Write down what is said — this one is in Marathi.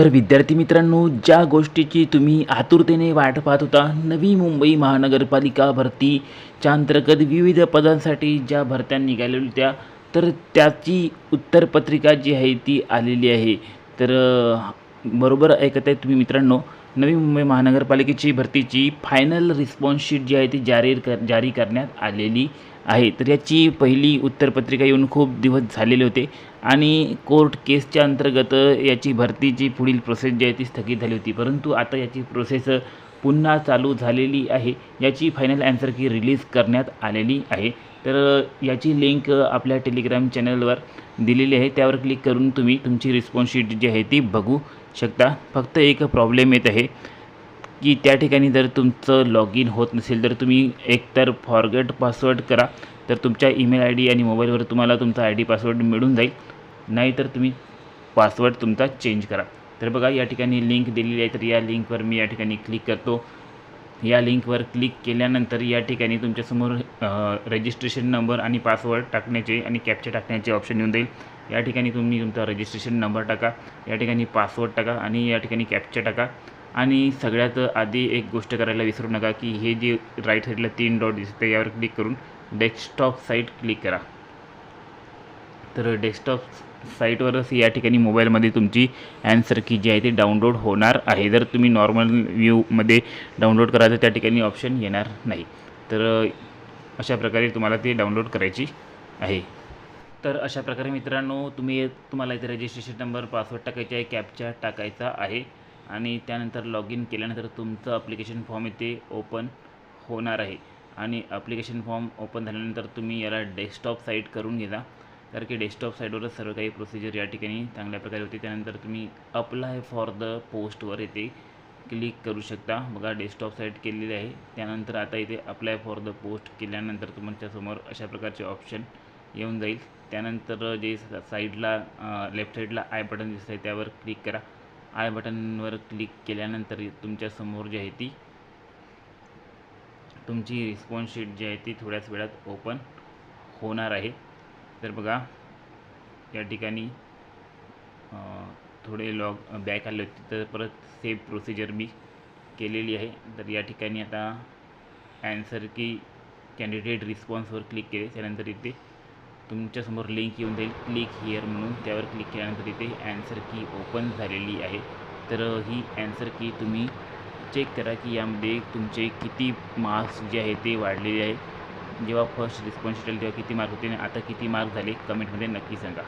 तर विद्यार्थी मित्रांनो ज्या गोष्टीची तुम्ही आतुरतेने वाट पाहत होता नवी मुंबई महानगरपालिका भरतीच्या अंतर्गत विविध पदांसाठी ज्या भरत्या निघालेल्या होत्या तर त्याची उत्तरपत्रिका जी आहे ती आलेली आहे. तर बरोबर ऐकत आहे तुम्ही मित्रांनो नवी मुंबई महानगरपालिकेची भरतीची फायनल रिस्पॉन्स शीट जी आहे ती जारी कर जारी करण्यात आलेली आहे. तर याची पहिली उत्तरपत्रिका येऊन खूप दिवस झालेले होते आणि कोर्ट केसच्या अंतर्गत याची भरतीची पुढील प्रोसेस जी आहे ती स्थगित झाली होती. परंतु आता याची प्रोसेस पुन्हा चालू झालेली आहे. याची फायनल ॲन्सर की रिलीज करण्यात आलेली आहे. तर याची लिंक आपल्या टेलिग्राम चॅनलवर दिलेली आहे. त्यावर क्लिक करून तुम्ही तुमची रिस्पॉन्स शीट जी आहे ती बघू शकता. फक्त एक प्रॉब्लेम येत आहे की त्या ठिकाणी जर तुमचं लॉग इन होत नसेल तर तुम्ही एकतर फॉरगेट पासवर्ड करा तर तुमच्या ईमेल आय डी आणि मोबाईलवर तुम्हाला तुमचा आय डी पासवर्ड मिळून जाईल. नाहीतर तुम्ही पासवर्ड तुमचा चेंज करा. तर बघा या ठिकाणी लिंक दिलेली आहे तर या लिंकवर मी या ठिकाणी क्लिक करतो. या लिंकवर क्लिक केल्यानंतर या ठिकाणी तुमच्यासमोर रजिस्ट्रेशन नंबर आणि पासवर्ड टाकण्याचे आणि कॅप्चर टाकण्याचे ऑप्शन येऊन जाईल. या ठिकाणी तुम्ही तुमचा रजिस्ट्रेशन नंबर टाका या ठिकाणी पासवर्ड टाका आणि या ठिकाणी कॅप्चर टाका. आणि सगळ्यात आधी एक गोष्ट करायला विसरू नका की हे जे राईट साईडला तीन डॉट दिसतं यावर क्लिक करून डेस्कटॉप साईट क्लिक करा. तर डेस्कटॉप साईटवरच या ठिकाणी मोबाईलमध्ये तुमची ॲन्सर की जी आहे ती डाउनलोड होणार आहे. जर तुम्ही नॉर्मल व्ह्यूमध्ये डाउनलोड करायचं त्या ठिकाणी ऑप्शन येणार नाही. तर अशा प्रकारे तुम्हाला ते डाउनलोड करायची आहे. तर अशा प्रकारे मित्रांनो तुम्ही तुम्हाला इथे रजिस्ट्रेशन नंबर पासवर्ड टाकायचा आहे कॅपचा टाकायचा आहे. आणि त्यानंतर लॉग इन केल्यानंतर तुमचं अप्लिकेशन फॉर्म इथे ओपन होणार आहे. आणि अप्लिकेशन फॉर्म ओपन झाल्यानंतर तुम्ही याला डेस्कटॉप साईट करून घेता. तर की डेस्कटॉप साईटवरच सर्व काही प्रोसिजर या ठिकाणी चांगल्या प्रकारे होते. त्यानंतर तुम्ही अप्लाय फॉर द पोस्टवर येते क्लिक करू शकता. बघा डेस्कटॉप साईट केलेली आहे. त्यानंतर आता इथे अप्लाय फॉर द पोस्ट केल्यानंतर तुमच्यासमोर अशा प्रकारचे ऑप्शन येऊन जाईल. त्यानंतर जे साईडला लेफ्ट साईडला आय बटन दिसतं आहे त्यावर क्लिक करा. आय बटनवर क्लिक केल्यानंतर तुमच्यासमोर जी आहे ती तुमची रिस्पॉन्स शीट जी आहे ती थोड्याच वेळात ओपन होणार आहे. तर बघा या ठिकाणी थोडे लॉग बॅक आले होते तर परत सेम प्रोसिजर मी केलेली आहे. तर या ठिकाणी आता ॲन्सर की कॅन्डिडेट रिस्पॉन्सवर क्लिक केले. त्यानंतर इथे तुमच्यासमोर लिंक येऊन जाईल. क्लिक हिअर म्हणून त्यावर क्लिक केल्यानंतर इथे ॲन्सर की ओपन झालेली आहे. तर ही ॲन्सर की तुम्ही चेक करा की यामध्ये तुमचे किती मार्क्स जे आहे ते वाढलेले आहे. जेव्हा फर्स्ट रिस्पॉन्स येईल तेव्हा किती मार्क होते आणि आता किती मार्क झाले कमेंटमध्ये नक्की सांगा.